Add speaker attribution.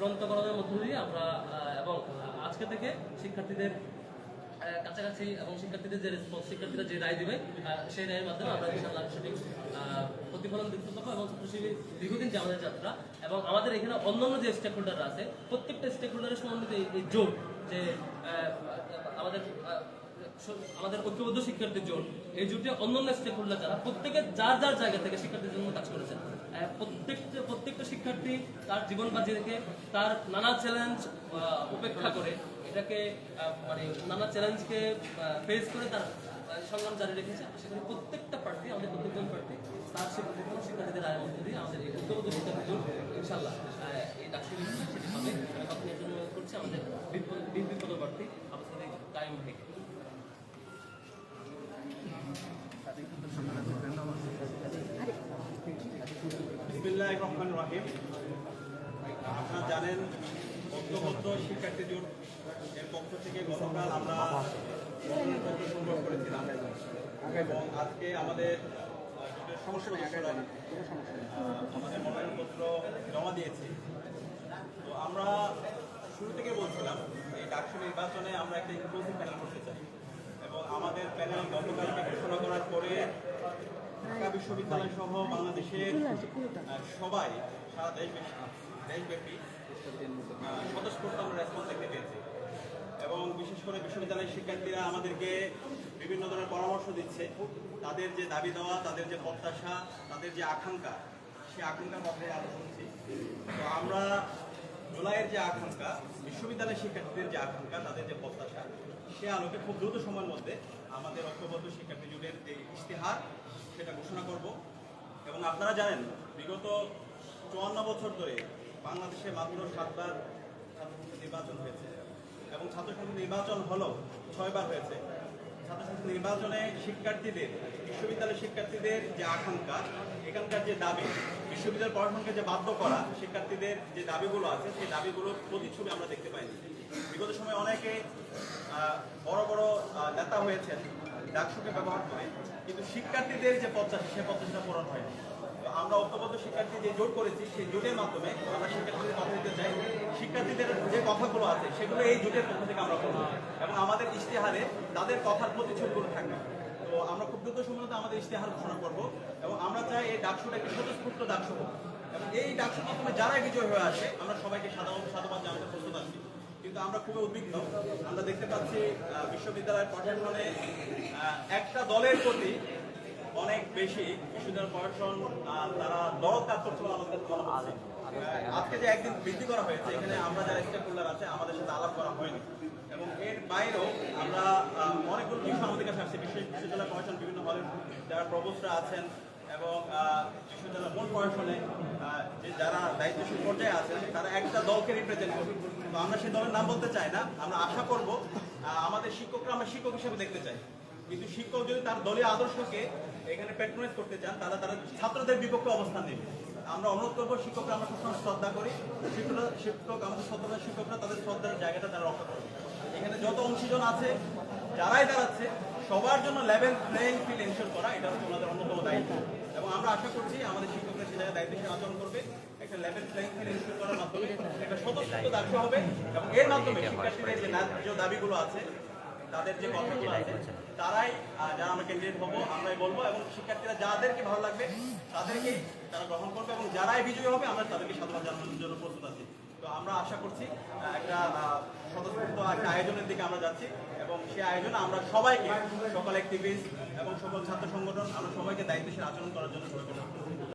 Speaker 1: চূড়ান্ত করানোর মধ্য দিয়ে আমরা এবং আজকে থেকে শিক্ষার্থীদের কাছাকাছি এবং শিক্ষার্থীদের যে রেসপন্স শিক্ষার্থীরা যে রায় দিবে সেই রায়ের মাধ্যমে আমরা ইনশাআল্লাহ আহ, প্রতিফলন দেখতে পাবো এবং ছাত্রশিবির দীর্ঘদিন যে আমাদের যাত্রা এবং আমাদের এখানে অন্যান্য যে স্টেক হোল্ডাররা আছে প্রত্যেকটা স্টেক হোল্ডারের সমন্বিত এই- জোট যে আমাদের আমাদের ঐক্যবদ্ধ শিক্ষার্থীর জোট এই জোটে অন্যান্য স্টেক হোল্ডার যারা, প্রত্যেকে যার যার জায়গা থেকে শিক্ষার্থীর জন্য কাজ করেছেন। প্রত্যেকটা প্রত্যেকটা শিক্ষার্থী তার জীবন বাজি রেখে তার নানা চ্যালেঞ্জ উপেক্ষা করে এটাকে মানে নানা চ্যালেঞ্জকে ফেস করে তার সংগ্রাম জারি রেখেছে। সেখানে প্রত্যেকটা প্রার্থী, আমাদের প্রত্যেকজন প্রার্থী, তার শিক্ষার্থী শিক্ষার্থীদের আয়ের মধ্যে দিয়ে আমাদের এই ঐক্যবদ্ধ শিক্ষার্থী জোট ইনশাল্লাহ এই ডাকসু সেটি তখন এর জন্য করছি আমাদের বিপদ প্রার্থী, আমাদের কায়েম থেকে
Speaker 2: বিসমিল্লাহ রহমান রহিম আপনারা জানেন ঐক্যবদ্ধ শিক্ষার্থী জোট এর পক্ষ থেকে গতকাল আমরা সংগ্রহ করেছিলাম। এবং আজকে আমাদের সমস্যা আহ, আমাদের মনোনয়নপত্র জমা দিয়েছি। তো আমরা শুরু থেকে বলছিলাম এই ডাকসু নির্বাচনে আমরা একটা ইনক্লুসিভ প্যানেল করতে চাই। এবং আমাদের প্যানেল গতকালকে ঘোষণা করার পরে ঢাকা বিশ্ববিদ্যালয় সহ বাংলাদেশের সবাই সারা দেশ দেশব্যাপী স্বতঃস্ফূর্ত আমরা রেসপন্স দেখতে পেয়েছি। এবং বিশেষ করে বিশ্ববিদ্যালয়ের শিক্ষার্থীরা আমাদেরকে বিভিন্ন ধরনের পরামর্শ দিচ্ছে। তাদের যে দাবি দেওয়া, তাদের যে প্রত্যাশা, তাদের যে আকাঙ্ক্ষা, সেই আকাঙ্ক্ষার কথাই আমরা শুনছি। তো আমরা জুলাইয়ের যে আকাঙ্ক্ষা, বিশ্ববিদ্যালয়ের শিক্ষার্থীদের যে আকাঙ্ক্ষা, তাদের যে প্রত্যাশা, সে আলোকে খুব দ্রুত সময়ের মধ্যে আমাদের ঐক্যবদ্ধ শিক্ষা জোটের যে ইশতেহার সেটা ঘোষণা করব। এবং আপনারা জানেন, বিগত চুয়ান্ন বছর ধরে বাংলাদেশে মাত্র সাতবার ছাত্র নির্বাচন হয়েছে। এবং ছাত্রসংসদ নির্বাচন হলো ছয়বার হয়েছে। নির্বাচনে শিক্ষার্থীদের, বিশ্ববিদ্যালয়ের শিক্ষার্থীদের যে আকাঙ্ক্ষা, এখানকার যে দাবি বিশ্ববিদ্যালয় পড়াশোনাকে যে বাধ্য করা, শিক্ষার্থীদের যে দাবিগুলো আছে, সেই দাবিগুলোর প্রতিচ্ছবি আমরা দেখতে পাইনি। বিগত সময় অনেকে বড় বড় নেতা হয়েছেন, ডাকসুকে ব্যবহার করে, কিন্তু শিক্ষার্থীদের যে প্রত্যাশা, সে প্রত্যাশাটা পূরণ হয়নি। আমরা ঐক্যবদ্ধ শিক্ষার্থী যে জোট করেছি, সেই জোটের মাধ্যমে আমরা শিক্ষার্থীদের কথা দিতে চাই শিক্ষার্থীদের যে কথাগুলো আছে, সেগুলো এই জোটের পক্ষ থেকে আমরা করব এবং আমাদের ইশতেহারে তাদের কথার প্রতি প্রতিচ্ছবিগুলো থাকবে। তো আমরা খুব দ্রুত সময়তে আমাদের ইশতেহার ঘোষণা করব এবং আমরা চাই এই ডাকসুটা একটি স্বতঃস্ফূর্ত ডাকসু হোক। এবং এই ডাকসুর মাধ্যমে যারা বিজয় হয়ে আসে আমরা সবাইকে সাধারণ সাধুবাদ জানাতে প্রস্তুত আছি। কিন্তু আমরা খুবই উদ্বিগ্ন। আমরা দেখতে পাচ্ছি বিশ্ববিদ্যালয়ের প্রশাসনে একটা দলের প্রতি অনেক বেশি বিশ্ববিদ্যালয় প্রশাসন তারা দরদ কাজ করছে বলে আমাদের মনে হচ্ছে। আজকে যে একদিন বৃদ্ধি করা হয়েছে এখানে আমরা যারা স্টেক হোল্ডার আছে আমাদের সাথে আলাপ করা হয়নি। এবং এর বাইরেও আমরা অনেকগুলো বিষয় আমাদের কাছে আসছে বিশ্ব বিশ্ববিদ্যালয় প্রশাসন বিভিন্ন হলের যারা প্রবোসরা আছেন এবং বিশ্ববিদ্যালয় মূল প্রশাসনে যে যারা দায়িত্বশীল পর্যায়ে আছেন তারা একটা দলকে রিপ্রেজেন্ট করবে। তো আমরা সেই দলের নাম বলতে চাই না আমরা আশা করব আমাদের শিক্ষকরা আমরা শিক্ষক হিসেবে দেখতে চাই। কিন্তু শিক্ষক যদি তার দলীয় আদর্শকে এখানে প্যাট্রোনাইজ করতে চান তাহলে তারা ছাত্রদের বিপক্ষে অবস্থান নেবে। আমরা অনুরোধ করব, শিক্ষকরা আমরা সবসময় শ্রদ্ধা করি। শিক্ষকরা, শিক্ষক, আমাদের শ্রদ্ধা শিক্ষকরা, তাদের শ্রদ্ধার জায়গাটা তারা রক্ষা করবে এখানে যত অংশীজন আছে, যারাই দাঁড়াচ্ছে, সবার জন্য লেভেল প্লেইং ফিল্ড এনশোর করা, এটা হচ্ছে ওনাদের অন্যতম দায়িত্ব। এবং আমরা আশা করছি আমাদের শিক্ষকরা সে জায়গায় দায়িত্বশীল আচরণ করবে, একটা লেভেল প্লেইং ফিল্ড এনশোর করার মাধ্যমে একটা স্বতঃস্ফূর্ত দাবি হবে। এবং এর মাধ্যমে শিক্ষার্থীদের যে ন্যায্য দাবিগুলো আছে তাদের যে কথাগুলো আছে তারাই যারা আমরা ক্যান্ডিডেট হব আমরাই বলব এবং শিক্ষার্থীরা যাদেরকে ভালো লাগবে তাদেরকেই তারা গ্রহণ করবে এবং যারাই বিজয়ী হবে আমরা তাদেরকে সাধুবাদ জানানোর জন্য প্রস্তুত আছি তো আমরা আশা করছি একটা স্বতঃস্ফূর্ত একটা আয়োজনের দিকে আমরা যাচ্ছি এবং সেই আয়োজনে আমরা সবাইকে সকল অ্যাক্টিভিস্ট এবং সকল ছাত্র সংগঠন আমরা সবাইকে দায়িত্বশীল আচরণ করার জন্য সবাইকে।